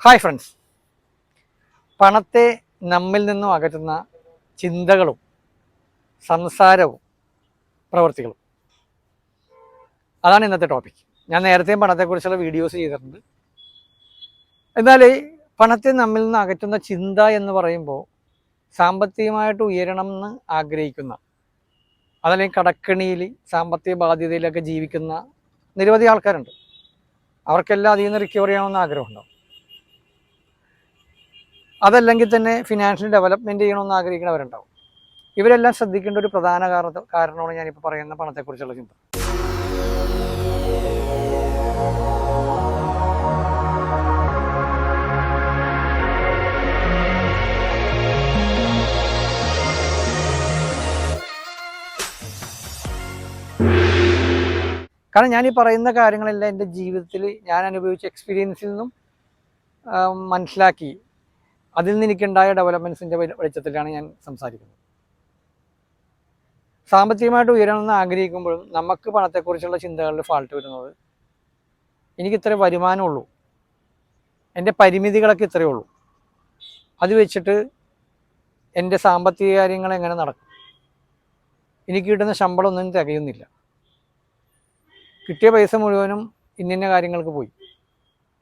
Hi friends പണത്തെ നമ്മിൽ നിന്നും അകറ്റുന്ന ചിന്തകളും സംസാരവും പ്രവൃത്തികളും അതാണ് ഇന്നത്തെ ടോപ്പിക് ഞാൻ നേരത്തെയും പണത്തെക്കുറിച്ചുള്ള വീഡിയോസ് ചെയ്തിട്ടുണ്ട്. എന്നാൽ പണത്തെ നമ്മിൽ നിന്ന് അകറ്റുന്ന ചിന്ത എന്ന് പറയുമ്പോൾ സാമ്പത്തികമായിട്ട് ഉയരണം എന്ന് ആഗ്രഹിക്കുന്ന അതല്ലെങ്കിൽ കടക്കണിയിൽ സാമ്പത്തിക ബാധ്യതയിലൊക്കെ ജീവിക്കുന്ന നിരവധി ആൾക്കാരുണ്ട്. അവർക്കെല്ലാം അതിൽ നിന്ന് റിക്കവർ ചെയ്യണമെന്ന് ആഗ്രഹമുണ്ടാവും അതല്ലെങ്കിൽ തന്നെ ഫിനാൻഷ്യൽ ഡെവലപ്മെന്റ് ചെയ്യണമെന്ന് ആഗ്രഹിക്കുന്നവരുണ്ടാവും. ഇവരെല്ലാം ശ്രദ്ധിക്കേണ്ട ഒരു പ്രധാന കാരണ കാരണമാണ് ഞാനിപ്പോൾ പറയുന്ന പണത്തെക്കുറിച്ചുള്ള ചിന്ത. കാരണം ഞാൻ ഈ പറയുന്ന കാര്യങ്ങളെല്ലാം എന്റെ ജീവിതത്തിൽ ഞാൻ അനുഭവിച്ച എക്സ്പീരിയൻസിൽ നിന്നും മനസ്സിലാക്കി. അതിൽ നിന്ന് എനിക്കുണ്ടായ ഡെവലപ്മെന്റ്സിന്റെ വെളിച്ചത്തിലാണ് ഞാൻ സംസാരിക്കുന്നത്. സാമ്പത്തികമായിട്ട് ഉയരണമെന്ന് ആഗ്രഹിക്കുമ്പോഴും നമുക്ക് പണത്തെക്കുറിച്ചുള്ള ചിന്തകളിൽ ഫാൾട്ട് വരുന്നത് എനിക്ക് ഇത്ര വരുമാനമുള്ളൂ. എന്റെ പരിമിതികളൊക്കെ ഇത്രയേ ഉള്ളൂ. അത് വെച്ചിട്ട് എന്റെ സാമ്പത്തിക കാര്യങ്ങൾ എങ്ങനെ നടക്കും? എനിക്ക് കിട്ടുന്ന ശമ്പളം ഒന്നും തികയുന്നില്ല. കിട്ടിയ പൈസ മുഴുവനും ഇന്നിന്ന കാര്യങ്ങൾക്ക് പോയി.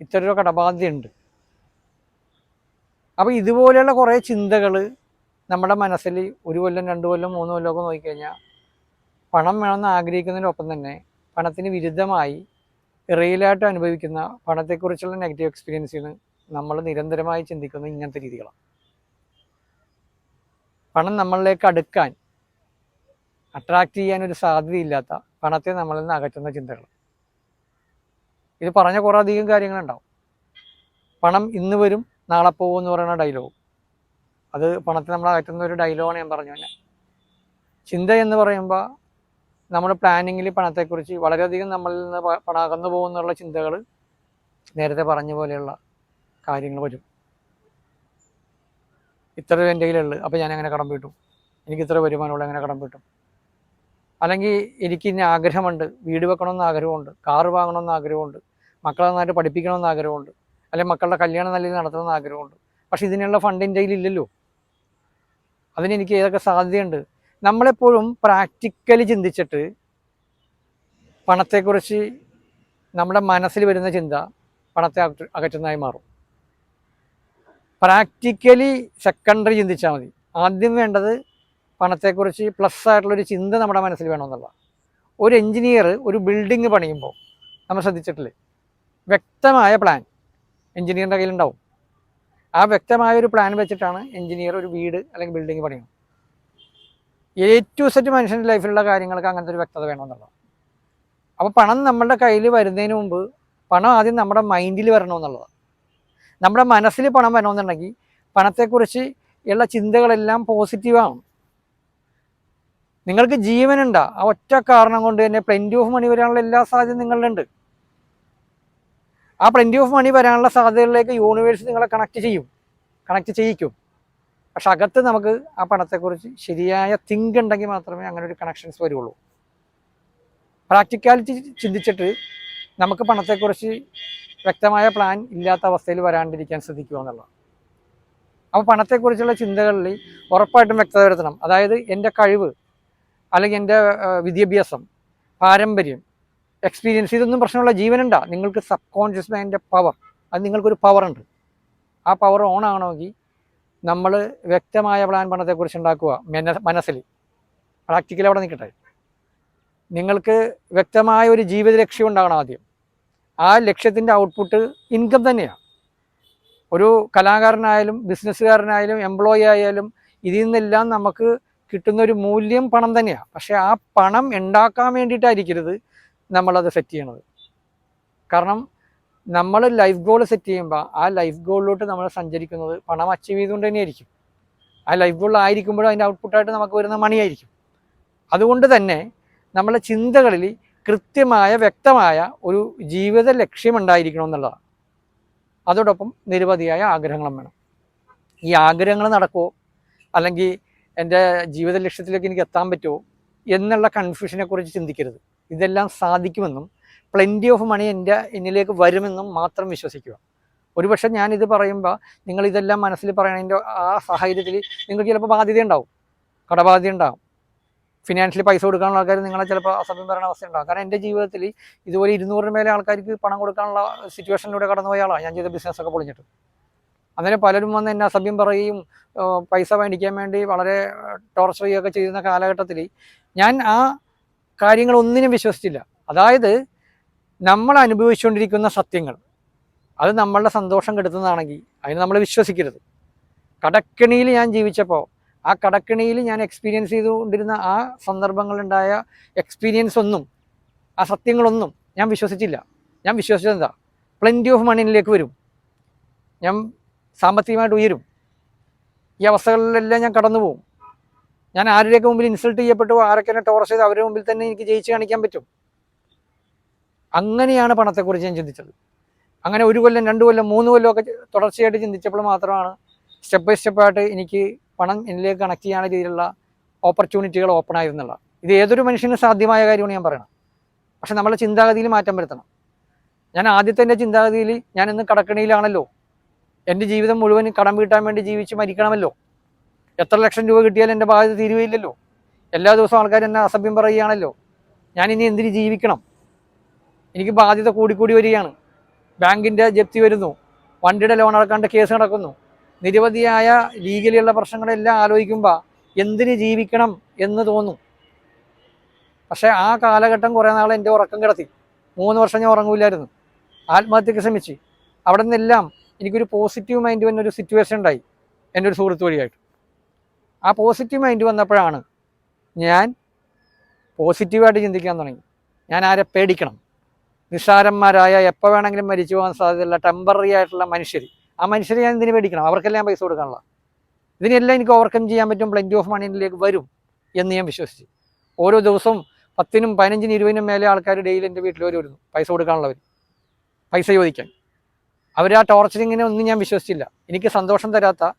ഇത്തരം ഒരു കടബാധ്യതയുണ്ട്. അപ്പോൾ ഇതുപോലെയുള്ള കുറേ ചിന്തകൾ നമ്മുടെ മനസ്സിൽ ഒരു കൊല്ലം രണ്ട് കൊല്ലം മൂന്ന് കൊല്ലമൊക്കെ നോക്കിക്കഴിഞ്ഞാൽ പണം വേണമെന്ന് ആഗ്രഹിക്കുന്നതിനൊപ്പം തന്നെ പണത്തിന് വിരുദ്ധമായി റിയലായിട്ട് അനുഭവിക്കുന്ന പണത്തെക്കുറിച്ചുള്ള നെഗറ്റീവ് എക്സ്പീരിയൻസിൽ നിന്ന് നമ്മൾ നിരന്തരമായി ചിന്തിക്കുന്ന ഇങ്ങനത്തെ രീതികളാണ്. പണം നമ്മളിലേക്ക് അടുക്കാൻ അട്രാക്റ്റ് ചെയ്യാൻ ഒരു സാധ്യതയില്ലാത്ത പണത്തെ നമ്മളിൽ നിന്ന് അകറ്റുന്ന ചിന്തകൾ ഇത് പറഞ്ഞ കുറേ അധികം കാര്യങ്ങളുണ്ടാവും. പണം ഇന്ന് വരും നാളെ പോകും എന്ന് പറയുന്ന ഡയലോഗ് അത് പണത്തെ നമ്മൾ അകറ്റുന്ന ഒരു ഡയലോഗാണ് ഞാൻ പറഞ്ഞു തന്നെ. ചിന്ത എന്ന് പറയുമ്പോൾ നമ്മുടെ പ്ലാനിങ്ങിൽ പണത്തെക്കുറിച്ച് വളരെയധികം നമ്മളിൽ നിന്ന് പണം അകന്നു പോകുന്നുള്ള ചിന്തകൾ നേരത്തെ പറഞ്ഞ പോലെയുള്ള കാര്യങ്ങൾ വരും. ഇത്ര എന്റെ കയ്യിലുള്ളു. അപ്പോൾ ഞാൻ എങ്ങനെ കടം വീട്ടും. എനിക്ക് ഇത്ര വരുമാനമുള്ള എങ്ങനെ കടം വീട്ടും. അല്ലെങ്കിൽ എനിക്ക് ഇനി ആഗ്രഹമുണ്ട്. വീട് വെക്കണമെന്ന് ആഗ്രഹമുണ്ട്. കാറ് വാങ്ങണമെന്ന് ആഗ്രഹമുണ്ട്. മക്കളെ നന്നായിട്ട് പഠിപ്പിക്കണമെന്ന് ആഗ്രഹമുണ്ട്. അല്ലെങ്കിൽ മക്കളുടെ കല്യാണം നല്ല രീതിയിൽ നടത്തണമെന്ന് ആഗ്രഹമുണ്ട്. പക്ഷെ ഇതിനുള്ള ഫണ്ട് എന്റെ കയ്യിലില്ലല്ലോ അതിനെനിക്ക് ഏതൊക്കെ സാധ്യതയുണ്ട്? നമ്മളെപ്പോഴും പ്രാക്ടിക്കലി ചിന്തിച്ചിട്ട് പണത്തെക്കുറിച്ച് നമ്മുടെ മനസ്സിൽ വരുന്ന ചിന്ത പണത്തെ അകറ്റുന്നതായി മാറും. പ്രാക്ടിക്കലി സെക്കൻഡറി ചിന്തിച്ചാൽ മതി. ആദ്യം വേണ്ടത് പണത്തെക്കുറിച്ച് പ്ലസ് ആയിട്ടുള്ളൊരു ചിന്ത നമ്മുടെ മനസ്സിൽ വേണമെന്നുള്ള ഒരു എഞ്ചിനീയർ ഒരു ബിൽഡിങ് പണിയുമ്പോൾ നമ്മൾ ശ്രദ്ധിച്ചിട്ടില്ലേ? വ്യക്തമായ പ്ലാൻ എഞ്ചിനീയറിന്റെ കയ്യിലുണ്ടാവും. ആ വ്യക്തമായ ഒരു പ്ലാൻ വെച്ചിട്ടാണ് എഞ്ചിനീയർ ഒരു വീട് അല്ലെങ്കിൽ ബിൽഡിങ് പണിയുന്നത് എ ടു സെറ്റ് മനുഷ്യന്റെ ലൈഫിലുള്ള കാര്യങ്ങൾക്ക് അങ്ങനത്തെ ഒരു വ്യക്തത വേണമെന്നുള്ളത് അപ്പോൾ പണം നമ്മളുടെ കയ്യിൽ വരുന്നതിന് മുമ്പ് പണം ആദ്യം നമ്മുടെ മൈൻഡിൽ വരണമെന്നുള്ളതാണ്. നമ്മുടെ മനസ്സിൽ പണം വരണമെന്നുണ്ടെങ്കിൽ പണത്തെക്കുറിച്ച് ഉള്ള ചിന്തകളെല്ലാം പോസിറ്റീവാണ് നിങ്ങൾക്ക് ജീവനുണ്ടാ. ആ ഒറ്റ കാരണം കൊണ്ട് തന്നെ പ്ലെന്റി ഓഫ് മണി വരാനുള്ള എല്ലാ സാധ്യതയും നിങ്ങളിലുണ്ട് ആ പ്ലെന്റി ഓഫ് മണി വരാനുള്ള സാധ്യതകളിലേക്ക് യൂണിവേഴ്സ് നിങ്ങളെ കണക്ട് ചെയ്യും. കണക്ട് ചെയ്യിക്കും. പക്ഷെ അകത്ത് നമുക്ക് ആ പണത്തെക്കുറിച്ച് ശരിയായ തിങ്ക് ഉണ്ടെങ്കിൽ മാത്രമേ അങ്ങനെ ഒരു കണക്ഷൻസ് വരുള്ളൂ. പ്രാക്ടിക്കാലിറ്റി ചിന്തിച്ചിട്ട് നമുക്ക് പണത്തെക്കുറിച്ച് വ്യക്തമായ പ്ലാൻ ഇല്ലാത്ത അവസ്ഥയിൽ വരാണ്ടിരിക്കാൻ ശ്രദ്ധിക്കുക എന്നുള്ളതാണ്. അപ്പോൾ പണത്തെക്കുറിച്ചുള്ള ചിന്തകളിൽ ഉറപ്പായിട്ടും വ്യക്തത വരുത്തണം. അതായത് എന്റെ കഴിവ് അല്ലെങ്കിൽ എന്റെ വിദ്യാഭ്യാസം പാരമ്പര്യം എക്സ്പീരിയൻസ് ഇതൊന്നും പ്രശ്നമുള്ള ജീവനുണ്ട. നിങ്ങൾക്ക് സബ് കോൺഷ്യസ് മൈൻഡിന്റെ പവർ അത് നിങ്ങൾക്കൊരു പവർ ഉണ്ട്. ആ പവർ ഓൺ ആകണമെങ്കിൽ നമ്മൾ വ്യക്തമായ പ്ലാൻ പണത്തെക്കുറിച്ച് ഉണ്ടാക്കുക. മെന- മനസ്സിൽ. പ്രാക്ടിക്കലി അവിടെ നിൽക്കട്ടെ. നിങ്ങൾക്ക് വ്യക്തമായ ഒരു ജീവിത ലക്ഷ്യം ഉണ്ടാകണം ആദ്യം. ആ ലക്ഷ്യത്തിന്റെ ഔട്ട്പുട്ട് ഇൻകം തന്നെയാണ് ഒരു കലാകാരനായാലും ബിസിനസ്സുകാരനായാലും എംപ്ലോയി ആയാലും ഇതിൽ നിന്നെല്ലാം നമുക്ക് കിട്ടുന്ന ഒരു മൂല്യം പണം തന്നെയാണ് പക്ഷേ ആ പണം ഉണ്ടാക്കാൻ വേണ്ടിയിട്ടായിരിക്കരുത്. നമ്മളത് സെറ്റ് ചെയ്യണത്. കാരണം നമ്മൾ ലൈഫ് ഗോൾ സെറ്റ് ചെയ്യുമ്പോൾ ആ ലൈഫ് ഗോളിലോട്ട് നമ്മൾ സഞ്ചരിക്കുന്നത് പണം അച്ചീവ് ചെയ്തുകൊണ്ട് തന്നെയായിരിക്കും. ആ ലൈഫ് ഗോൾ ആയിരിക്കുമ്പോഴും അതിന്റെ ഔട്ട്പുട്ടായിട്ട് നമുക്ക് വരുന്ന മണിയായിരിക്കും അതുകൊണ്ട് തന്നെ നമ്മളെ ചിന്തകളിൽ കൃത്യമായ വ്യക്തമായ ഒരു ജീവിത ലക്ഷ്യം ഉണ്ടായിരിക്കണം എന്നുള്ളതാണ് അതോടൊപ്പം നിരവധിയായ ആഗ്രഹങ്ങളും വേണം. ഈ ആഗ്രഹങ്ങൾ നടക്കുമോ അല്ലെങ്കിൽ എന്റെ ജീവിത ലക്ഷ്യത്തിലേക്ക് എനിക്ക് എത്താൻ പറ്റുമോ എന്നുള്ള കൺഫ്യൂഷനെ കുറിച്ച് ചിന്തിക്കരുത്. ഇതെല്ലാം സാധിക്കുമെന്നും പ്ലെന്റി ഓഫ് മണി എന്റെ എന്നിലേക്ക് വരുമെന്നും മാത്രം വിശ്വസിക്കുക. ഒരുപക്ഷെ ഞാനിത് പറയുമ്പോൾ നിങ്ങൾ ഇതെല്ലാം മനസ്സിൽ പറയണതിന്റെ ആ സാഹചര്യത്തിൽ നിങ്ങൾക്ക് ചിലപ്പോൾ ബാധ്യത ഉണ്ടാവും കടബാധ്യത ഉണ്ടാവും ഫിനാൻഷ്യലി പൈസ കൊടുക്കാനുള്ള ആൾക്കാർ നിങ്ങളെ ചിലപ്പോൾ അസഭ്യം പറയുന്ന അവസ്ഥ ഉണ്ടാവും കാരണം എന്റെ ജീവിതത്തിൽ ഇതുപോലെ ഇരുന്നൂറിന് മേലെ ആൾക്കാർക്ക് പണം കൊടുക്കാനുള്ള സിറ്റുവേഷനിലൂടെ കടന്നുപോയ ആളാണ് ഞാൻ ചെയ്ത ബിസിനസ്സൊക്കെ പൊളിഞ്ഞിട്ട്. അന്നേരം പലരും വന്ന് എന്നെ അസഭ്യം പറയുകയും പൈസ മേടിക്കാൻ വേണ്ടി വളരെ ടോർച്ചർ ചെയ്യുകയൊക്കെ ചെയ്യുന്ന കാലഘട്ടത്തിൽ ഞാൻ ആ കാര്യങ്ങളൊന്നിനും വിശ്വസിച്ചില്ല. അതായത് നമ്മൾ അനുഭവിച്ചുകൊണ്ടിരിക്കുന്ന സത്യങ്ങൾ അത് നമ്മളുടെ സന്തോഷം കെടുത്തുന്നതാണെങ്കിൽ അതിന് നമ്മൾ വിശ്വസിക്കരുത്. കടക്കിണിയിൽ ഞാൻ ജീവിച്ചപ്പോൾ ആ കടക്കിണിയിൽ ഞാൻ എക്സ്പീരിയൻസ് ചെയ്തുകൊണ്ടിരുന്ന ആ സന്ദർഭങ്ങളുണ്ടായ എക്സ്പീരിയൻസ് ഒന്നും ആ സത്യങ്ങളൊന്നും ഞാൻ വിശ്വസിച്ചില്ല. ഞാൻ വിശ്വസിച്ചത് എന്താ? പ്ലെന്റി ഓഫ് മണിയിലേക്ക് വരും. ഞാൻ സാമ്പത്തികമായിട്ട് ഉയരും. ഈ അവസ്ഥകളിലെല്ലാം ഞാൻ കടന്നു പോകും ഞാൻ ആരുടെയൊക്കെ മുമ്പിൽ ഇൻസൾട്ട് ചെയ്യപ്പെട്ടു ആരൊക്കെ എന്നെ ടോർച്ച് ചെയ്ത് അവരുടെ മുമ്പിൽ തന്നെ എനിക്ക് ജയിച്ച് കാണിക്കാൻ പറ്റും. അങ്ങനെയാണ് പണത്തെക്കുറിച്ച് ഞാൻ ചിന്തിച്ചത്. അങ്ങനെ ഒരു കൊല്ലം രണ്ട് കൊല്ലം മൂന്ന് കൊല്ലമൊക്കെ തുടർച്ചയായിട്ട് ചിന്തിച്ചപ്പോൾ മാത്രമാണ് സ്റ്റെപ്പ് ബൈ സ്റ്റെപ്പായിട്ട് എനിക്ക് പണം എന്നിലേക്ക് കണക്ട് ചെയ്യാൻ രീതിയിലുള്ള ഓപ്പർച്യൂണിറ്റികൾ ഓപ്പൺ ആയിരുന്നുള്ള ഇത് ഏതൊരു മനുഷ്യനും സാധ്യമായ കാര്യമാണ് ഞാൻ പറയണം പക്ഷെ നമ്മളെ ചിന്താഗതിയിൽ മാറ്റം വരുത്തണം. ഞാൻ ആദ്യത്തെ എന്റെ ചിന്താഗതിയിൽ ഞാൻ ഇന്ന് കടക്കണിയിലാണല്ലോ. എന്റെ ജീവിതം മുഴുവൻ കടം വീട്ടാൻ വേണ്ടി ജീവിച്ച് മരിക്കണമല്ലോ. എത്ര ലക്ഷം രൂപ കിട്ടിയാലും എന്റെ ബാധ്യത തീരുകയില്ലല്ലോ. എല്ലാ ദിവസവും ആൾക്കാർ എന്നെ അസഭ്യം പറയുകയാണല്ലോ. ഞാൻ ഇനി എന്തിന് ജീവിക്കണം? എനിക്ക് ബാധ്യത കൂടിക്കൂടി വരികയാണ്. ബാങ്കിന്റെ ജപ്തി വരുന്നു. വണ്ടിയുടെ ലോൺ അടക്കാണ്ട് കേസ് നടക്കുന്നു. നിരവധിയായ ലീഗലിയുള്ള പ്രശ്നങ്ങളെല്ലാം ആലോചിക്കുമ്പോൾ എന്തിന് ജീവിക്കണം എന്ന് തോന്നും. പക്ഷേ ആ കാലഘട്ടം കുറേ നാൾ എന്റെ ഉറക്കം കിടത്തി. മൂന്ന് വർഷം ഞാൻ ഉറങ്ങൂലായിരുന്നു ആത്മഹത്യക്ക് ശ്രമിച്ച്. അവിടെ നിന്നെല്ലാം എനിക്കൊരു പോസിറ്റീവ് മൈൻഡ് വന്നൊരു സിറ്റുവേഷൻ ഉണ്ടായി. എന്റെ ഒരു സുഹൃത്ത് വഴിയായിട്ട്. ആ പോസിറ്റീവ് മൈൻഡ് വന്നപ്പോഴാണ് ഞാൻ പോസിറ്റീവായിട്ട് ചിന്തിക്കാൻ തുടങ്ങി. ഞാൻ ആരെ പേടിക്കണം? നിസ്സാരന്മാരായ എപ്പോൾ വേണമെങ്കിലും മരിച്ചു പോകാൻ സാധ്യതയുള്ള ടെമ്പററി ആയിട്ടുള്ള മനുഷ്യർ ആ മനുഷ്യരെ ഞാൻ ഇതിന് പേടിക്കണം. അവർക്കെല്ലാം പൈസ കൊടുക്കാനുള്ള. ഇതിനെല്ലാം എനിക്ക് ഓവർകം ചെയ്യാൻ പറ്റും പ്ലെന്റി ഓഫ് മണിയിലേക്ക് വരും എന്ന് ഞാൻ വിശ്വസിച്ചു. ഓരോ ദിവസവും പത്തിനും പതിനഞ്ചിനും ഇരുപതിനും മേലെ ആൾക്കാർ ഡെയിലി എന്റെ വീട്ടിൽ വരുമായിരുന്നു പൈസ കൊടുക്കാനുള്ളവർ. പൈസ ചോദിക്കാൻ. അവർ ആ ടോർച്ചറിങ്ങിനെ ഒന്നും ഞാൻ വിശ്വസിച്ചില്ല. എനിക്ക് സന്തോഷം തരാത്ത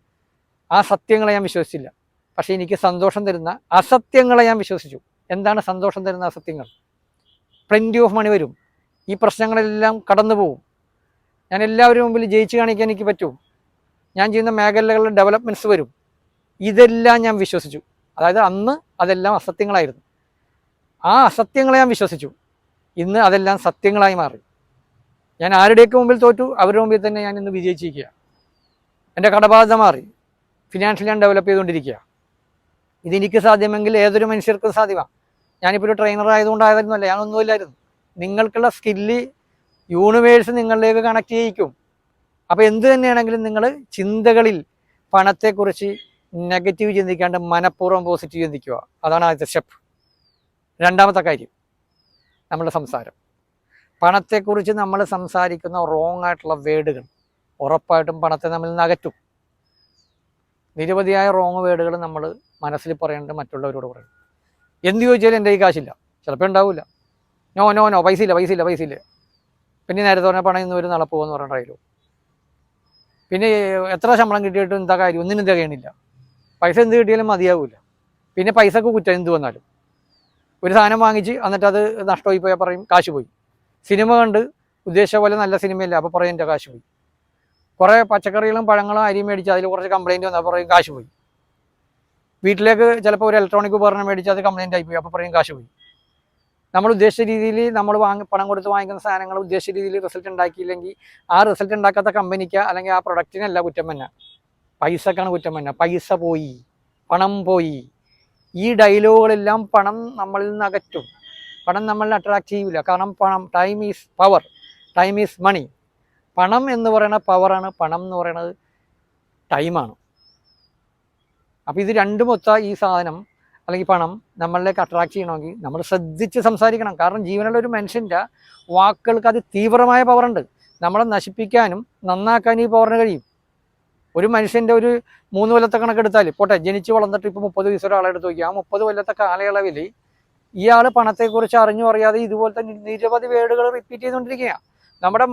ആ സത്യങ്ങളെ ഞാൻ വിശ്വസിച്ചില്ല. പക്ഷേ എനിക്ക് സന്തോഷം തരുന്ന അസത്യങ്ങളെ ഞാൻ വിശ്വസിച്ചു. എന്താണ് സന്തോഷം തരുന്ന അസത്യങ്ങൾ? പ്ലെന്റി ഓഫ് മണി വരും. ഈ പ്രശ്നങ്ങളെല്ലാം കടന്നു പോകും ഞാൻ എല്ലാവരും മുമ്പിൽ ജയിച്ചു കാണിക്കാൻ എനിക്ക് പറ്റും. ഞാൻ ചെയ്യുന്ന മേഖലകളിലെ ഡെവലപ്മെന്റ്സ് വരും. ഇതെല്ലാം ഞാൻ വിശ്വസിച്ചു. അതായത് അന്ന് അതെല്ലാം അസത്യങ്ങളായിരുന്നു. ആ അസത്യങ്ങളെ ഞാൻ വിശ്വസിച്ചു. ഇന്ന് അതെല്ലാം സത്യങ്ങളായി മാറി. ഞാൻ ആരുടെയൊക്കെ മുമ്പിൽ തോറ്റു അവരുടെ മുമ്പിൽ തന്നെ ഞാൻ ഇന്ന് വിജയിച്ചിരിക്കുക എന്റെ കടബാധ മാറി. ഫിനാൻഷ്യലി ഞാൻ ഡെവലപ്പ് ചെയ്തുകൊണ്ടിരിക്കുക ഇതെനിക്ക് സാധ്യമെങ്കിൽ ഏതൊരു മനുഷ്യർക്കും സാധ്യമാണ്. ഞാനിപ്പോൾ ഒരു ട്രെയിനർ ആയതുകൊണ്ടായിരുന്നല്ല? ഞാനൊന്നുമില്ലായിരുന്നു. നിങ്ങൾക്കുള്ള സ്കില്ല് യൂണിവേഴ്സ് നിങ്ങളിലേക്ക് കണക്ട് ചെയ്യിക്കും. അപ്പോൾ എന്ത് തന്നെയാണെങ്കിലും നിങ്ങൾ ചിന്തകളിൽ പണത്തെക്കുറിച്ച് നെഗറ്റീവ് ചിന്തിക്കാണ്ട് മനഃപൂർവം പോസിറ്റീവ് ചിന്തിക്കുക. അതാണ് ആദ്യത്തെ സ്റ്റെപ്പ് രണ്ടാമത്തെ കാര്യം നമ്മുടെ സംസാരം. പണത്തെക്കുറിച്ച് നമ്മൾ സംസാരിക്കുന്ന റോങ് ആയിട്ടുള്ള വേർഡുകൾ ഉറപ്പായിട്ടും പണത്തെ നമ്മിൽ നിന്ന് അകറ്റും. നിരവധിയായ റോങ് വേർഡുകൾ നമ്മൾ മനസ്സിൽ പറയേണ്ടത് മറ്റുള്ളവരോട് പറയും എന്ത് ചോദിച്ചാലും എന്റെ കൈ കാശില്ല. ചിലപ്പോൾ ഉണ്ടാവില്ല. നോ നോ നോ പൈസ ഇല്ല പൈസ ഇല്ല പൈസ ഇല്ല. പിന്നെ നേരത്തെ പറഞ്ഞ പണം ഇന്ന് ഒരു നാളെ പോകുമെന്ന് പറഞ്ഞിട്ടായാലും പിന്നെ എത്ര ശമ്പളം കിട്ടിയിട്ടും എന്താ കാര്യം? ഒന്നിനും തികയണില്ല പൈസ എന്ത് കിട്ടിയാലും മതിയാവില്ല പിന്നെ പൈസക്ക് കുറ്റം എന്ത് വന്നാലും. ഒരു സാധനം വാങ്ങിച്ച് എന്നിട്ട് അത് നഷ്ടമായി പോയാൽ പറയും കാശ് പോയി. സിനിമ കണ്ട് ഉദ്ദേശിച്ച പോലെ നല്ല സിനിമയില്ല അപ്പോൾ പറയും എന്റെ കാശ് പോയി. കുറേ പച്ചക്കറികളും പഴങ്ങളും അരിയും മേടിച്ച് അതിൽ കുറച്ച് കംപ്ലൈന്റ് വന്നാൽ പറയും കാശ് പോയി. വീട്ടിലേക്ക് ചിലപ്പോൾ ഒരു ഇലക്ട്രോണിക് ഉപകരണം മേടിച്ച് അത് കംപ്ലൈന്റ് ആയിപ്പോയി അപ്പോൾ പറയും കാശ് പോയി. നമ്മൾ ഉദ്ദേശിച്ച രീതിയിൽ നമ്മൾ വാങ്ങി പണം കൊടുത്ത് വാങ്ങിക്കുന്ന സാധനങ്ങൾ ഉദ്ദേശിച്ച രീതിയിൽ റിസൾട്ട് ഉണ്ടാക്കിയില്ലെങ്കിൽ ആ റിസൾട്ട് ഉണ്ടാക്കാത്ത കമ്പനിക്ക് അല്ലെങ്കിൽ ആ പ്രൊഡക്റ്റിനല്ല കുറ്റം തന്നെ പൈസക്കാണ് കുറ്റം തന്നെ പൈസ പോയി. പണം പോയി. ഈ ഡയലോഗുകളെല്ലാം പണം നമ്മളിൽ നിന്ന് അകറ്റും. പണം നമ്മളിൽ അട്രാക്റ്റ് ചെയ്യില്ല കാരണം പണം time is power time is money പണം എന്ന് പറയുന്ന പവറാണ് പണം എന്ന് പറയുന്നത് ടൈമാണ് അപ്പോൾ ഇത് രണ്ടും ഒത്ത ഈ സാധനം അല്ലെങ്കിൽ പണം നമ്മളിലേക്ക് അട്രാക്ട് ചെയ്യണമെങ്കിൽ നമ്മൾ ശ്രദ്ധിച്ച് സംസാരിക്കണം. കാരണം ജീവനുള്ള ഒരു മനുഷ്യന്റെ വാക്കുകൾക്ക് അത് തീവ്രമായ പവറുണ്ട് നമ്മളെ നശിപ്പിക്കാനും നന്നാക്കാനും ഈ പവറിന് കഴിയും. ഒരു മനുഷ്യന്റെ ഒരു മൂന്ന് കൊല്ലത്തെ കണക്കെടുത്താൽ പോട്ടെ ജനിച്ച് വളർന്നിട്ട് ഇപ്പോൾ മുപ്പത് വയസ്സ് ഒരാളെ എടുത്ത് നോക്കി ആ മുപ്പത് കൊല്ലത്തെ കാലയളവിൽ ഇയാൾ പണത്തെക്കുറിച്ച് അറിഞ്ഞു അറിയാതെ ഇതുപോലത്തെ നിരവധി വേർഡുകൾ റിപ്പീറ്റ് ചെയ്തുകൊണ്ടിരിക്കുകയാണ് നമ്മുടെ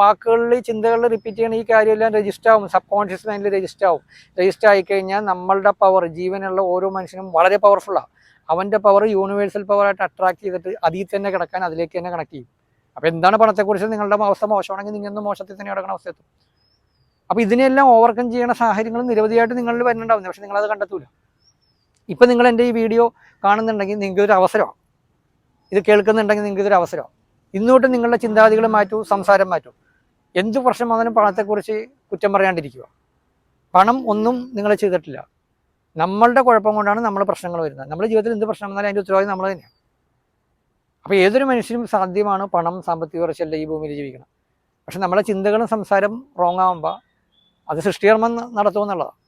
വാക്കുകളിൽ ചിന്തകളിൽ റിപ്പീറ്റ് ചെയ്യണ ഈ കാര്യമെല്ലാം രജിസ്റ്റർ ആവും. സബ് കോൺഷ്യസ് മൈൻഡിൽ രജിസ്റ്റർ ആവും. രജിസ്റ്റർ ആയിക്കഴിഞ്ഞാൽ നമ്മളുടെ പവർ ജീവനുള്ള ഓരോ മനുഷ്യനും വളരെ പവർഫുള്ളാണ് അവന്റെ പവർ യൂണിവേഴ്സൽ പവറായിട്ട് അട്രാക്ട് ചെയ്തിട്ട് അതിൽ തന്നെ കിടക്കാൻ അതിലേക്ക് തന്നെ കണക്ട് ചെയ്യും. അപ്പോൾ എന്താണ് പണത്തെക്കുറിച്ച് നിങ്ങളുടെ അവസ്ഥ മോശമാണെങ്കിൽ നിങ്ങൾ മോശത്തിൽ തന്നെ കിടക്കുന്ന അവസ്ഥ എത്തും. അപ്പോൾ ഇതിനെല്ലാം ഓവർകം ചെയ്യുന്ന സാഹചര്യങ്ങൾ നിരവധിയായിട്ട് നിങ്ങളിൽ വരുന്നുണ്ടാവുന്നത് പക്ഷെ നിങ്ങളത് കണ്ടെത്തൂല. ഇപ്പം നിങ്ങൾ എന്റെ ഈ വീഡിയോ കാണുന്നുണ്ടെങ്കിൽ നിങ്ങൾക്കൊരു അവസരമാണ് ഇത് കേൾക്കുന്നുണ്ടെങ്കിൽ നിങ്ങൾക്ക് ഇതൊരു അവസരമാണ് ഇന്നോട്ട് നിങ്ങളുടെ ചിന്താഗതികൾ മാറ്റൂ സംസാരം മാറ്റൂ. എന്ത് പ്രശ്നം വന്നാലും പണത്തെക്കുറിച്ച് കുറ്റം പറയാണ്ടിരിക്കുക. പണം ഒന്നും നിങ്ങൾ ചെയ്തിട്ടില്ല. നമ്മളുടെ കുഴപ്പം കൊണ്ടാണ് നമ്മൾ പ്രശ്നങ്ങൾ വരുന്നത്. നമ്മുടെ ജീവിതത്തിൽ എന്ത് പ്രശ്നം വന്നാലും അതിന്റെ ഉത്തരവാദിത്വം നമ്മൾ തന്നെയാണ് അപ്പോൾ ഏതൊരു മനുഷ്യനും സാധ്യമാണ് പണം സാമ്പത്തിക ഉറച്ചല്ല ഈ ഭൂമിയിൽ ജീവിക്കണം. പക്ഷെ നമ്മളെ ചിന്തകളും സംസാരം റോങ് ആകുമ്പോൾ അത് സൃഷ്ടികർമ്മം നടത്തുമെന്നുള്ളതാണ്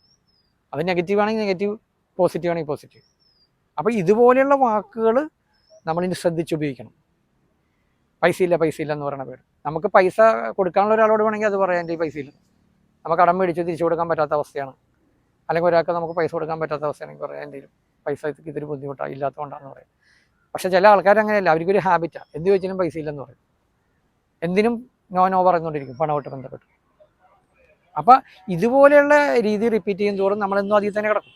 അത് നെഗറ്റീവ് ആണെങ്കിൽ നെഗറ്റീവ് പോസിറ്റീവ് ആണെങ്കിൽ പോസിറ്റീവ് അപ്പോൾ ഇതുപോലെയുള്ള വാക്കുകൾ നമ്മളിനി ശ്രദ്ധിച്ച് ഉപയോഗിക്കണം. പൈസ ഇല്ല പൈസ എന്ന് പറയുന്ന പേര്. നമുക്ക് പൈസ കൊടുക്കാനുള്ള ഒരാളോട് വേണമെങ്കിൽ അത് പറയാം എന്റെ ഈ പൈസ ഇല്ല നമുക്ക് കടം മേടിച്ച് തിരിച്ചു കൊടുക്കാൻ പറ്റാത്ത അവസ്ഥയാണ്. അല്ലെങ്കിൽ ഒരാൾക്ക് നമുക്ക് പൈസ കൊടുക്കാൻ പറ്റാത്ത അവസ്ഥയാണെങ്കിൽ പറയാം എന്റെ പൈസ ഇതൊരു ബുദ്ധിമുട്ടാണ് ഇല്ലാത്തതുകൊണ്ടാണെന്ന് പറയും. പക്ഷേ ചില ആൾക്കാർ അങ്ങനെയല്ല അവർക്കൊരു ഹാബിറ്റാണ് എന്ത് ചോദിച്ചാലും പൈസ ഇല്ലെന്ന് പറയും. എന്തിനും നോ നോ പറഞ്ഞുകൊണ്ടിരിക്കും പണമായിട്ട് ബന്ധപ്പെട്ട്. അപ്പം ഇതുപോലെയുള്ള രീതി റിപ്പീറ്റ് ചെയ്യും തോറും നമ്മളെന്നും അതിൽ തന്നെ കിടക്കും.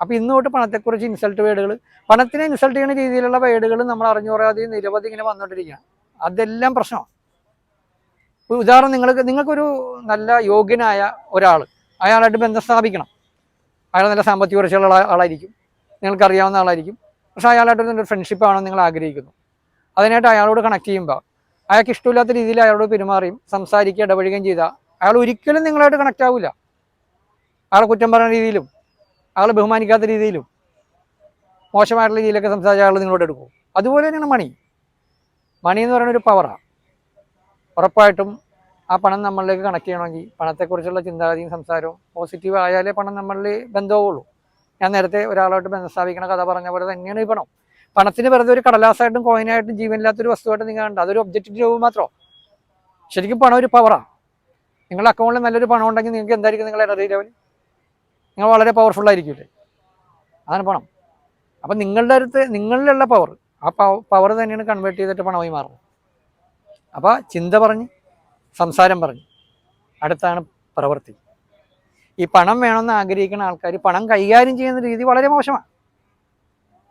അപ്പോൾ ഇന്നോട്ട് പണത്തെക്കുറിച്ച് ഇൻസൾട്ട് വേഡുകൾ പണത്തിനെ ഇൻസൾട്ട് ചെയ്യുന്ന രീതിയിലുള്ള വേഡുകൾ നമ്മൾ അറിഞ്ഞു പറയാതെ നിരവധി ഇങ്ങനെ വന്നുകൊണ്ടിരിക്കുകയാണ് അതെല്ലാം പ്രശ്നമാണ്. ഉദാഹരണം നിങ്ങൾക്ക് നിങ്ങൾക്കൊരു നല്ല യോഗ്യനായ ഒരാൾ അയാളായിട്ട് ബന്ധം സ്ഥാപിക്കണം. അയാൾ നല്ല സാമ്പത്തിക കുറച്ചുള്ള ആളായിരിക്കും. നിങ്ങൾക്കറിയാവുന്ന ആളായിരിക്കും. പക്ഷേ അയാളായിട്ട് ഒരു ഫ്രണ്ട്ഷിപ്പ് ആണെന്ന് നിങ്ങൾ ആഗ്രഹിക്കുന്നു. അതിനായിട്ട് അയാളോട് കണക്ട് ചെയ്യുമ്പോൾ അയാൾക്ക് ഇഷ്ടമില്ലാത്ത രീതിയിൽ അയാളോട് പെരുമാറിയും സംസാരിക്കുക ഇടപഴകുകയും ചെയ്താൽ അയാൾ ഒരിക്കലും നിങ്ങളായിട്ട് കണക്റ്റ് ആവില്ല അയാളെ കുറ്റം പറയുന്ന രീതിയിലും അയാളെ ബഹുമാനിക്കാത്ത രീതിയിലും മോശമായിട്ടുള്ള രീതിയിലൊക്കെ സംസാരിച്ച ആൾ നിങ്ങളോട് എടുക്കും. അതുപോലെ തന്നെയാണ് മണി. മണി എന്ന് പറയുന്ന ഒരു പവറാണ് ഉറപ്പായിട്ടും ആ പണം നമ്മളിലേക്ക് കണക്ട് ചെയ്യണമെങ്കിൽ പണത്തെക്കുറിച്ചുള്ള ചിന്താഗതിയും സംസാരവും പോസിറ്റീവ് ആയാലേ പണം നമ്മളിൽ ബന്ധമാവുള്ളൂ. ഞാൻ നേരത്തെ ഒരാളായിട്ട് ബന്ധം സ്ഥാപിക്കണ കഥ പറഞ്ഞ പോലെ തന്നെയാണ് ഈ പണം. പണത്തിന് വെറുതെ ഒരു കടലാസായിട്ടും കോയിനായിട്ടും ജീവനില്ലാത്തൊരു വസ്തുവായിട്ട് നിങ്ങൾ കണ്ട അതൊരു ഒബ്ജക്റ്റീവ് രൂപം മാത്രമോ ശരിക്കും പണം ഒരു പവറാണ് നിങ്ങളുടെ അക്കൗണ്ടിൽ നല്ലൊരു പണം ഉണ്ടെങ്കിൽ നിങ്ങൾക്ക് എന്തായിരിക്കും നിങ്ങളുടെ എനർജി ലെവൽ നിങ്ങൾ വളരെ പവർഫുൾ ആയിരിക്കില്ലേ അതാണ് പണം. അപ്പം നിങ്ങളുടെ അടുത്ത് നിങ്ങളിലുള്ള പവർ ആ പവർ തന്നെയാണ് കൺവേർട്ട് ചെയ്തിട്ട് പണമായി മാറുന്നത്. അപ്പോൾ ചിന്ത പറഞ്ഞ് സംസാരം പറഞ്ഞ് അടുത്താണ് പ്രവൃത്തി. ഈ പണം വേണമെന്ന് ആഗ്രഹിക്കുന്ന ആൾക്കാർ പണം കൈകാര്യം ചെയ്യുന്ന രീതി വളരെ മോശമാണ്.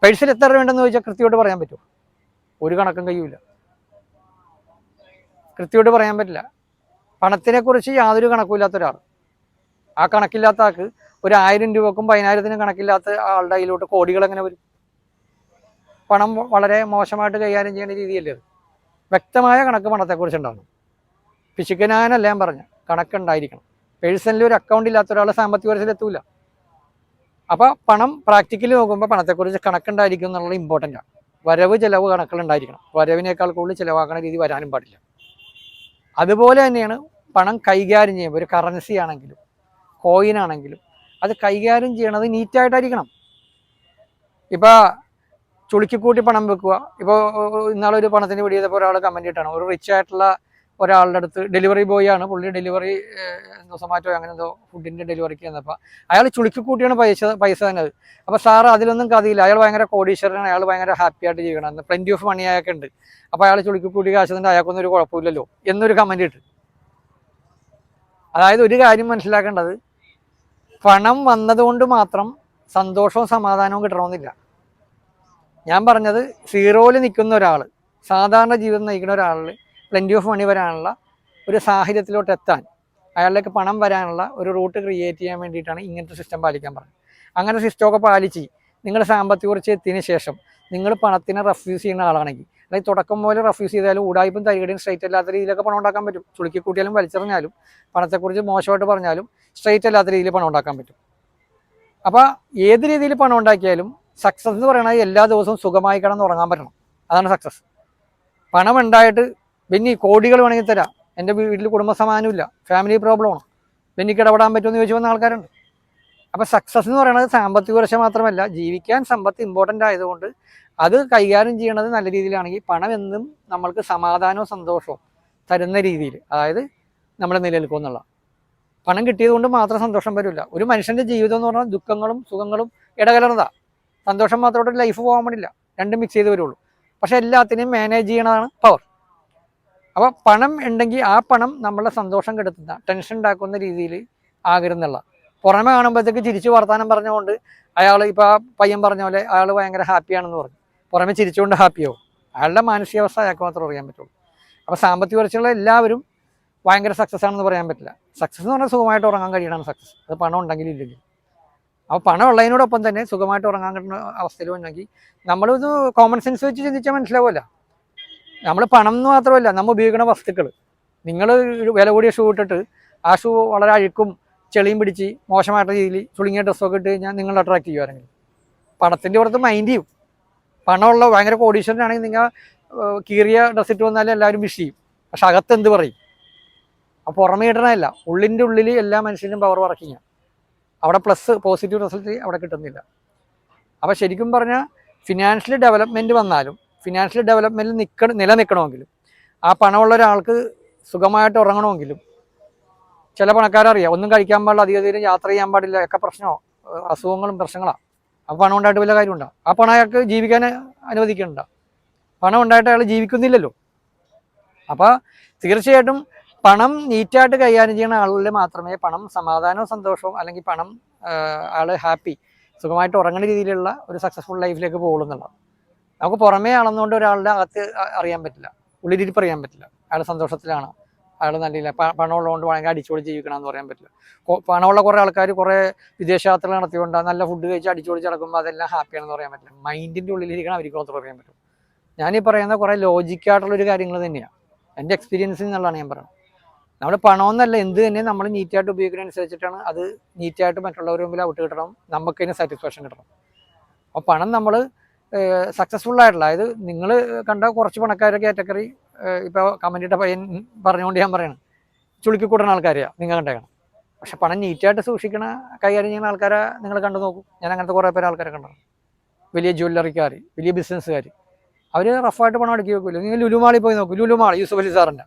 പേഴ്സിൽ എത്ര രൂപ ഉണ്ടെന്ന് ചോദിച്ചാൽ കൃത്യമായിട്ട് പറയാൻ പറ്റുമോ? ഒരു കണക്കും കഴിയൂല. കൃത്യമായിട്ട് പറയാൻ പറ്റില്ല. പണത്തിനെക്കുറിച്ച് യാതൊരു കണക്കുമില്ലാത്ത ഒരാൾ. ആ കണക്കില്ലാത്ത ആൾക്ക് ഒരു ആയിരം രൂപക്കും പതിനായിരത്തിനും കണക്കില്ലാത്ത ആളുടെ കയ്യിലോട്ട് കോടികൾ എങ്ങനെ വരും? പണം വളരെ മോശമായിട്ട് കൈകാര്യം ചെയ്യുന്ന രീതിയല്ലേ അത്? വ്യക്തമായ കണക്ക് പണത്തെക്കുറിച്ച് ഉണ്ടാവണം. പിശുക്കനാനല്ല ഞാൻ പറഞ്ഞു. കണക്കുണ്ടായിരിക്കണം. പേഴ്സണലി ഒരു അക്കൗണ്ട് ഇല്ലാത്ത ഒരാൾ സാമ്പത്തിക വർഷത്തിൽ എത്തൂല. അപ്പോൾ പണം പ്രാക്ടിക്കലി നോക്കുമ്പോൾ പണത്തെക്കുറിച്ച് കണക്കുണ്ടായിരിക്കും എന്നുള്ളത് ഇമ്പോർട്ടന്റ് ആണ് വരവ് ചിലവ് കണക്കുകളുണ്ടായിരിക്കണം വരവിനേക്കാൾ കൂടുതൽ ചിലവാക്കുന്ന രീതി വരാനും പാടില്ല. അതുപോലെ തന്നെയാണ് പണം കൈകാര്യം ചെയ്യുമ്പോൾ ഒരു കറൻസി ആണെങ്കിലും കോയിൻ ആണെങ്കിലും അത് കൈകാര്യം ചെയ്യണത് നീറ്റായിട്ടായിരിക്കണം. ഇപ്പോൾ ചുളുക്കിക്കൂട്ടി പണം വെക്കുക. ഇപ്പോൾ ഇന്നാളൊരു പണത്തിന് പിടിയതപ്പോൾ ഒരാൾ കമന്റ് ഇട്ടാണ്. ഒരു റിച്ച് ആയിട്ടുള്ള ഒരാളുടെ അടുത്ത് ഡെലിവറി ബോയ് ആണ്. പുള്ളി ഡെലിവറി എന്തോ സൊമാറ്റോ അങ്ങനെ എന്തോ ഫുഡിന്റെ ഡെലിവറിക്ക് വന്നപ്പോൾ അയാൾ ചുളുക്കിക്കൂട്ടിയാണ് പൈസ പൈസ തന്നത്. അപ്പോൾ സാർ അതിലൊന്നും കഥയില്ല. അയാൾ ഭയങ്കര കോടീശ്വരനാണ്. അയാൾ ഭയങ്കര ഹാപ്പി ആയിട്ട് ജീവിക്കണം. പ്ലെന്റി ഓഫ് മണി അയാൾക്ക് ഉണ്ട്. അപ്പോൾ അയാൾ ചുളുക്കിക്കൂട്ടി കാശ് തന്നെ അയാൾക്കൊന്നും ഒരു കുഴപ്പമില്ലല്ലോ എന്നൊരു കമന്റ് ഇട്ട്. അതായത് ഒരു കാര്യം മനസ്സിലാക്കേണ്ടത് പണം വന്നതുകൊണ്ട് മാത്രം സന്തോഷവും സമാധാനവും കിട്ടണമെന്നില്ല. ഞാൻ പറഞ്ഞത് സീറോയിൽ നിൽക്കുന്ന ഒരാൾ സാധാരണ ജീവിതം നയിക്കുന്ന ഒരാളിൽ പ്ലെന്റി ഓഫ് മണി വരാനുള്ള ഒരു സാഹചര്യത്തിലോട്ട് എത്താൻ അയാളിലേക്ക് പണം വരാനുള്ള ഒരു റൂട്ട് ക്രിയേറ്റ് ചെയ്യാൻ വേണ്ടിയിട്ടാണ് ഇങ്ങനത്തെ സിസ്റ്റം പാലിക്കാൻ പറഞ്ഞത്. അങ്ങനെ സിസ്റ്റമൊക്കെ പാലിച്ച് നിങ്ങളുടെ സാമ്പത്തിക കുറച്ച് എത്തിയതിന് ശേഷം നിങ്ങൾ പണത്തിനെ റെഫ്യൂസ് ചെയ്യുന്ന ആളാണെങ്കിൽ അല്ലെങ്കിൽ തുടക്കം പോലെ റെഫ്യൂസ് ചെയ്താലും ഉടായ്പും തരികടിയും സ്ട്രൈറ്റ് അല്ലാത്ത രീതിയിലൊക്കെ പണം ഉണ്ടാക്കാൻ പറ്റും. ചുളുക്കി കൂട്ടിയാലും വലിച്ചെറിഞ്ഞാലും പണത്തെക്കുറിച്ച് മോശമായിട്ട് പറഞ്ഞാലും സ്ട്രൈറ്റ് അല്ലാത്ത രീതിയിൽ പണം ഉണ്ടാക്കാൻ പറ്റും. അപ്പോൾ ഏത് രീതിയിൽ പണം ഉണ്ടാക്കിയാലും സക്സസ് എന്ന് പറയുന്നത് എല്ലാ ദിവസവും സുഖമായി കിടന്ന് ഉറങ്ങാൻ പറ്റണം. അതാണ് സക്സസ് പണം ഉണ്ടായിട്ട് പിന്നെ ഈ കോടികൾ വേണമെങ്കിൽ തരാം. എന്റെ വീട്ടിൽ കുടുംബസമാനമില്ല. ഫാമിലി പ്രോബ്ലമാണ് ബെന്നിക്ക് ഇടപെടാൻ പറ്റുമെന്ന് ചോദിച്ചു വന്ന ആൾക്കാരുണ്ട്. അപ്പോൾ സക്സസ് എന്ന് പറയുന്നത് സാമ്പത്തിക വർഷം മാത്രമല്ല ജീവിക്കാൻ സമ്പത്ത് ഇമ്പോർട്ടന്റ് ആയതുകൊണ്ട് അത് കൈകാര്യം ചെയ്യണത് നല്ല രീതിയിലാണെങ്കിൽ പണം എന്നും നമ്മൾക്ക് സമാധാനവും സന്തോഷവും തരുന്ന രീതിയിൽ അതായത് നമ്മളെ നിലനിൽക്കും എന്നുള്ള. പണം കിട്ടിയത് കൊണ്ട് മാത്രം സന്തോഷം വരില്ല. ഒരു മനുഷ്യന്റെ ജീവിതം എന്ന് പറഞ്ഞാൽ ദുഃഖങ്ങളും സുഖങ്ങളും ഇടകലർന്നതാ. സന്തോഷം മാത്രമായിട്ട് ലൈഫ് പോകാൻ പാടില്ല രണ്ടും മിക്സ് ചെയ്ത് വരുള്ളൂ. പക്ഷെ എല്ലാത്തിനെയും മാനേജ് ചെയ്യണതാണ് പവർ അപ്പോൾ പണം ഉണ്ടെങ്കിൽ ആ പണം നമ്മളെ സന്തോഷം കെടുത്തുന്ന ടെൻഷൻ ഉണ്ടാക്കുന്ന രീതിയിൽ ആകരുന്നുള്ള പുറമെ കാണുമ്പോഴത്തേക്ക് ചിരിച്ചു വർത്താനം പറഞ്ഞുകൊണ്ട് അയാൾ ഇപ്പോൾ ആ പയ്യൻ പറഞ്ഞ പോലെ അയാൾ ഭയങ്കര ഹാപ്പിയാണെന്ന് പറഞ്ഞു. പുറമെ ചിരിച്ചുകൊണ്ട് ഹാപ്പിയാവും അയാളുടെ മാനസികാവസ്ഥ അയാൾക്ക് മാത്രമേ അറിയാൻ പറ്റുള്ളൂ. അപ്പോൾ സാമ്പത്തിക കുറച്ചുള്ള എല്ലാവരും ഭയങ്കര സക്സസ് ആണെന്ന് പറയാൻ പറ്റില്ല. സക്സസ് എന്ന് പറഞ്ഞാൽ സുഖമായിട്ട് ഉറങ്ങാൻ കഴിയണം സക്സസ് അത് പണം ഉണ്ടെങ്കിൽ ഇല്ലെങ്കിൽ അപ്പോൾ പണം ഉള്ളതിനോടൊപ്പം തന്നെ സുഖമായിട്ട് ഉറങ്ങാൻ കിട്ടുന്ന അവസ്ഥയിൽ ഉണ്ടെങ്കിൽ നമ്മളിത് കോമൺ സെൻസ് വെച്ച് ചിന്തിച്ചാൽ മനസ്സിലാവില്ല നമ്മൾ പണം എന്ന് മാത്രമല്ല നമ്മൾ ഉപയോഗിക്കുന്ന വസ്തുക്കൾ നിങ്ങൾ വില കൂടിയ ഷൂ ഇട്ടിട്ട് ആ ഷൂ വളരെ അഴുക്കും ചെളിയും പിടിച്ച് മോശമായിട്ട് രീതിയിൽ ചുളുങ്ങിയ ഡ്രസ്സൊക്കെ ഇട്ട് ഞാൻ നിങ്ങൾ അട്രാക്ട് ചെയ്യുമായിരുന്നെങ്കിൽ പണത്തിന്റെ പുറത്ത് മൈൻഡ് ചെയ്യും പണമുള്ള ഭയങ്കര കോടീശ്വരനാണെങ്കിൽ നിങ്ങൾ കീറിയ ഡ്രസ്സ് ഇട്ട് വന്നാലും എല്ലാവരും വിഷ് ചെയ്യും. പക്ഷെ അകത്ത് എന്ത് പറയും? അപ്പോൾ പുറമേ ഇടണമല്ല ഉള്ളിന്റെ ഉള്ളിൽ എല്ലാ മനുഷ്യനും പവർ വർക്കിങ്ങാണ് അവിടെ പ്ലസ് പോസിറ്റീവ് റിസൾട്ട് അവിടെ കിട്ടുന്നില്ല. അപ്പോൾ ശരിക്കും പറഞ്ഞാൽ ഫിനാൻഷ്യൽ ഡെവലപ്മെന്റ് വന്നാലും ഫിനാൻഷ്യൽ ഡെവലപ്മെന്റിൽ നിൽക്കണം നിലനിൽക്കണമെങ്കിലും ആ പണമുള്ള ഒരാൾക്ക് സുഖമായിട്ട് ഉറങ്ങണമെങ്കിലും ചില പണക്കാരറിയാം ഒന്നും കഴിക്കാൻ പാടില്ല അധിക ദൂരം യാത്ര ചെയ്യാൻ പാടില്ല ഒക്കെ പ്രശ്നമോ. അസുഖങ്ങളും പ്രശ്നങ്ങളാണ് ആ പണം ഉണ്ടായിട്ട് വല്ല കാര്യമുണ്ടോ ആ പണം അയാൾക്ക് ജീവിക്കാൻ അനുവദിക്കണ്ട പണം ഉണ്ടായിട്ട് അയാൾ ജീവിക്കുന്നില്ലല്ലോ. അപ്പോൾ തീർച്ചയായിട്ടും പണം നീറ്റായിട്ട് കൈകാര്യം ചെയ്യുന്ന ആളുകളിൽ മാത്രമേ പണം സമാധാനവും സന്തോഷവും അല്ലെങ്കിൽ പണം ആൾ ഹാപ്പി സുഖമായിട്ട് ഉറങ്ങുന്ന രീതിയിലുള്ള ഒരു സക്സസ്ഫുൾ ലൈഫിലേക്ക് പോകുള്ളൂ എന്നുള്ളത്. നമുക്ക് പുറമേ ആണെന്നുകൊണ്ട് ഒരാളുടെ അകത്ത് അറിയാൻ പറ്റില്ല. ഉള്ളിലിരിപ്പ് അറിയാൻ പറ്റില്ല. അയാൾ സന്തോഷത്തിലാണ്. അയാൾ നല്ല പണമുള്ളതുകൊണ്ട് ഭയങ്കര അടിച്ചുപൊളിച്ച് ജീവിക്കണം എന്ന് പറയാൻ പറ്റില്ല. പണമുള്ള കുറേ ആൾക്കാർ കുറേ വിദേശയാത്രകൾ നടത്തിക്കൊണ്ട് നല്ല ഫുഡ് കഴിച്ച് അടിച്ചുപൊളിച്ച് നടക്കുമ്പോൾ അതെല്ലാം ഹാപ്പിയാണെന്ന് പറയാൻ പറ്റില്ല. മൈൻഡിന്റെ ഉള്ളിലിരിക്കണം അവർക്ക് മാത്രം പറയാൻ പറ്റും. ഞാനീ പറയുന്ന കുറേ ലോജിക്കായിട്ടുള്ളൊരു കാര്യങ്ങൾ തന്നെയാണ് എന്റെ എക്സ്പീരിയൻസിൽ നിന്നുള്ളതാണ് ഞാൻ പറയുന്നത്. നമ്മൾ പണമെന്നല്ല എന്ത് തന്നെ നമ്മൾ നീറ്റായിട്ട് ഉപയോഗിക്കുന്നതനുസരിച്ചിട്ടാണ് അത് നീറ്റായിട്ട് മറ്റുള്ളവരുടെ മുമ്പിൽ ഔട്ട് കിട്ടണം. നമുക്ക് അതിന് സാറ്റിസ്ഫാക്ഷൻ കിട്ടണം. അപ്പോൾ പണം നമ്മൾ സക്സസ്ഫുൾ ആയിട്ടുള്ള. അതായത് നിങ്ങൾ കണ്ട കുറച്ച് പണക്കാരുടെ കാറ്റഗറി ഇപ്പോൾ കമന്റിട്ട പയ്യൻ പറഞ്ഞുകൊണ്ട് ഞാൻ പറയണം. ചുളുക്കി കൂട്ടുന്ന ആൾക്കാരെയാണ് നിങ്ങൾ കണ്ടേക്കണം. പക്ഷെ പണം നീറ്റായിട്ട് സൂക്ഷിക്കണ കൈകാര്യം ചെയ്യുന്ന ആൾക്കാരെ നിങ്ങൾ കണ്ടു നോക്കും. ഞാൻ അങ്ങനത്തെ കുറേ പേര് ആൾക്കാരെ കണ്ടു വലിയ ജ്വല്ലറിക്കാർ വലിയ ബിസിനസ്സുകാർ അവർ റഫായിട്ട് പണം അടുക്കി വെക്കില്ല നിങ്ങൾ ലുലുമാളിൽ പോയി നോക്കും. ലുലുമാൾ യൂസുഫ് അലി സാറിന്റെ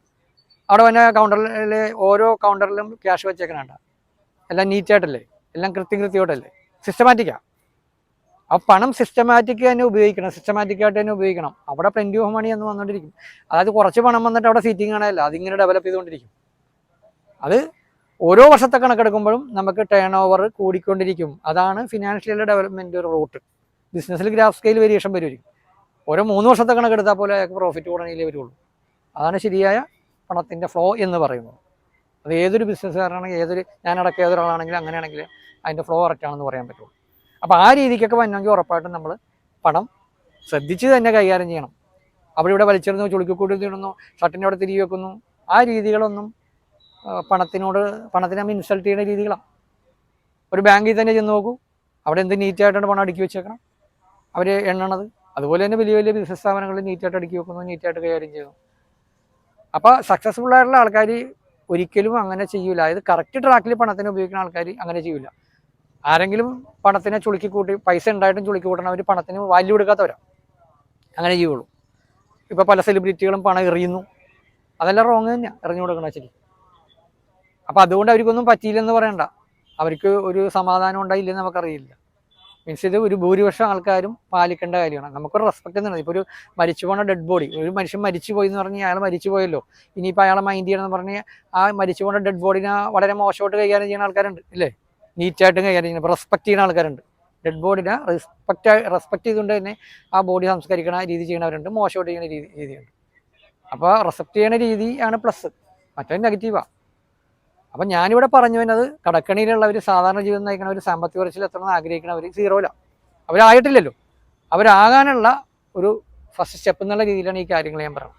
അവിടെ വന്ന കൗണ്ടറിൽ ഓരോ കൗണ്ടറിലും ക്യാഷ് വെച്ചേക്കണണ്ട എല്ലാം നീറ്റായിട്ടല്ലേ എല്ലാം കൃത്യം കൃത്യമായിട്ടല്ലേ? സിസ്റ്റമാറ്റിക്കാണ് ആ പണം സിസ്റ്റമാറ്റിക് തന്നെ ഉപയോഗിക്കണം സിസ്റ്റമാറ്റിക് ആയിട്ട് തന്നെ ഉപയോഗിക്കണം. അവിടെ പ്ലെന്റി ഓഫ് മണി എന്ന് വന്നുകൊണ്ടിരിക്കും അതായത് കുറച്ച് പണം വന്നിട്ട് അവിടെ സീറ്റിംഗ് കാണാനല്ല അതിങ്ങനെ ഡെവലപ്പ് ചെയ്തുകൊണ്ടിരിക്കും അത് ഓരോ വർഷത്തെ കണക്കെടുക്കുമ്പോഴും നമുക്ക് ടേൺ ഓവർ കൂടിക്കൊണ്ടിരിക്കും. അതാണ് ഫിനാൻഷ്യൽ ഡെവലപ്മെന്റ് റൂട്ട് ബിസിനസ്സിൽ ഗ്രാഫ് സ്കെയിൽ വേരിയേഷൻ വരുമായിരിക്കും ഓരോ മൂന്ന് വർഷത്തെ കണക്കെടുത്താൽ പോലെ അയാൾക്ക് പ്രോഫിറ്റ് കൂടണമെങ്കിലേ വരുള്ളൂ അതാണ് ശരിയായ പണത്തിന്റെ ഫ്ലോ എന്ന് പറയുന്നത്. അത് ഏതൊരു ബിസിനസ്സുകാരനാണെങ്കിൽ ഏതൊരു ഞാനടക്കം ഏതൊരാളാണെങ്കിലും അങ്ങനെയാണെങ്കിൽ അതിന്റെ ഫ്ലോ കറക്റ്റാണെന്ന് പറയാൻ പറ്റുള്ളൂ. അപ്പോൾ ആ രീതിക്കൊക്കെ വന്നെങ്കിൽ ഉറപ്പായിട്ടും നമ്മൾ പണം ശ്രദ്ധിച്ച് തന്നെ കൈകാര്യം ചെയ്യണം. അവിടെ ഇവിടെ വലിച്ചെറിഞ്ഞു ചുളുക്കിക്കൂട്ടി തിടുന്നു ഷർട്ടിന്റെ അവിടെ തിരികെ വെക്കുന്നു. ആ രീതികളൊന്നും പണത്തിനോട് പണത്തിനെ നമ്മൾ ഇൻസൾട്ട് ചെയ്യുന്ന രീതികളാണ്. ഒരു ബാങ്കിൽ തന്നെ ചെന്ന് നോക്കൂ. അവിടെ എന്ത് നീറ്റായിട്ടാണ് പണം അടുക്കി വെച്ചേക്കണം. അവർ എണ്ണണത്. അതുപോലെ തന്നെ വലിയ വലിയ ബിസിനസ് സ്ഥാപനങ്ങളിൽ നീറ്റായിട്ട് അടുക്കി വെക്കുന്നു നീറ്റായിട്ട് കൈകാര്യം ചെയ്യുന്നു. അപ്പോൾ സക്സസ്ഫുൾ ആയിട്ടുള്ള ആൾക്കാർ ഒരിക്കലും അങ്ങനെ ചെയ്യൂല. അതായത് കറക്റ്റ് ട്രാക്കിൽ പണത്തിന് ഉപയോഗിക്കുന്ന ആൾക്കാർ അങ്ങനെ ചെയ്യൂല. ആരെങ്കിലും പണത്തിനെ ചുളുക്കി കൂട്ടി പൈസ ഉണ്ടായിട്ടും ചുളുക്കി കൂട്ടണം. അവർ പണത്തിന് വാല്യൂ കൊടുക്കാത്തവരാ അങ്ങനെ ചെയ്യുള്ളൂ. ഇപ്പോൾ പല സെലിബ്രിറ്റികളും പണം എറിയുന്നു. അതെല്ലാം റോങ് തന്നെയാണ് എറിഞ്ഞു കൊടുക്കണ ശരി. അപ്പോൾ അതുകൊണ്ട് അവർക്കൊന്നും പറ്റിയില്ലെന്ന് പറയണ്ട. അവർക്ക് ഒരു സമാധാനം ഉണ്ടായില്ലെന്ന് നമുക്കറിയില്ല. മീൻസ് ഇത് ഒരു ഭൂരിപക്ഷം ആൾക്കാരും പാലിക്കേണ്ട കാര്യമാണ്. നമുക്കൊരു റെസ്പെക്ട് എന്നുള്ളത് ഇപ്പോൾ ഒരു മരിച്ചു പോണ ഡെഡ് ബോഡി ഒരു മനുഷ്യൻ മരിച്ചു പോയി എന്ന് പറഞ്ഞാൽ അയാൾ മരിച്ചു പോയല്ലോ. ഇനിയിപ്പോൾ അയാളെ മൈൻഡ് ചെയ്യണമെന്ന് പറഞ്ഞാൽ ആ മരിച്ചു പോണ ഡെഡ് ബോഡിനെ വളരെ മോശമായിട്ട് കൈകാര്യം ചെയ്യുന്ന ആൾക്കാരുണ്ട് ഇല്ലേ? നീറ്റായിട്ടും കൈകാര്യം ചെയ്യുന്ന റെസ്പെക്ട് ചെയ്യുന്ന ആൾക്കാരുണ്ട്. ഡെഡ് ബോഡിനെ റെസ്പെക്റ്റ് റെസ്പെക്ട് ചെയ്തുകൊണ്ട് തന്നെ ആ ബോഡി സംസ്കരിക്കണ രീതി ചെയ്യുന്നവരുണ്ട്. മോശമായിട്ട് ചെയ്യുന്ന രീതി രീതിയുണ്ട്. അപ്പോൾ റെസ്പെക്ട് ചെയ്യുന്ന രീതിയാണ് പ്ലസ് മറ്റേ നെഗറ്റീവാണ് അപ്പം ഞാനിവിടെ പറഞ്ഞു വരുന്നത് കടക്കണിയിലുള്ളവർ സാധാരണ ജീവിതം നയിക്കണവർ സാമ്പത്തിക വർഷത്തിൽ എത്തണമെന്ന് ആഗ്രഹിക്കണവർ സീറോയിലാണ് അവരായിട്ടില്ലല്ലോ. അവരാകാനുള്ള ഒരു ഫസ്റ്റ് സ്റ്റെപ്പ് എന്നുള്ള രീതിയിലാണ് ഈ കാര്യങ്ങൾ ഞാൻ പറയുന്നത്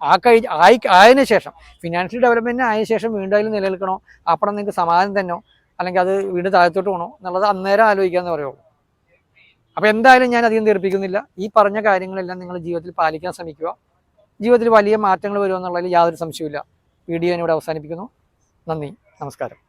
ആ കഴി ആയി ആയതിനു ശേഷം ഫിനാൻഷ്യൽ ഡെവലപ്മെന്റ് ആയ ശേഷം വീണ്ടും അതിൽ നിലനിൽക്കണോ? അപ്പുറം നിങ്ങൾക്ക് സമാധാനം തന്നോ അല്ലെങ്കിൽ അത് വീണ്ടും താഴത്തോട്ട് പോകണോ എന്നുള്ളത് അന്നേരം ആലോചിക്കാമെന്ന് പറയുള്ളൂ. അപ്പോൾ എന്തായാലും ഞാൻ അധികം തീർപ്പിക്കുന്നില്ല ഈ പറഞ്ഞ കാര്യങ്ങളെല്ലാം നിങ്ങൾ ജീവിതത്തിൽ പാലിക്കാൻ ശ്രമിക്കുക. ജീവിതത്തിൽ വലിയ മാറ്റങ്ങൾ വരുമെന്നുള്ളതിൽ യാതൊരു സംശയവുമില്ല. വീഡിയോ ഞാൻ ഇവിടെ അവസാനിപ്പിക്കുന്നു. നന്ദി. നമസ്കാരം.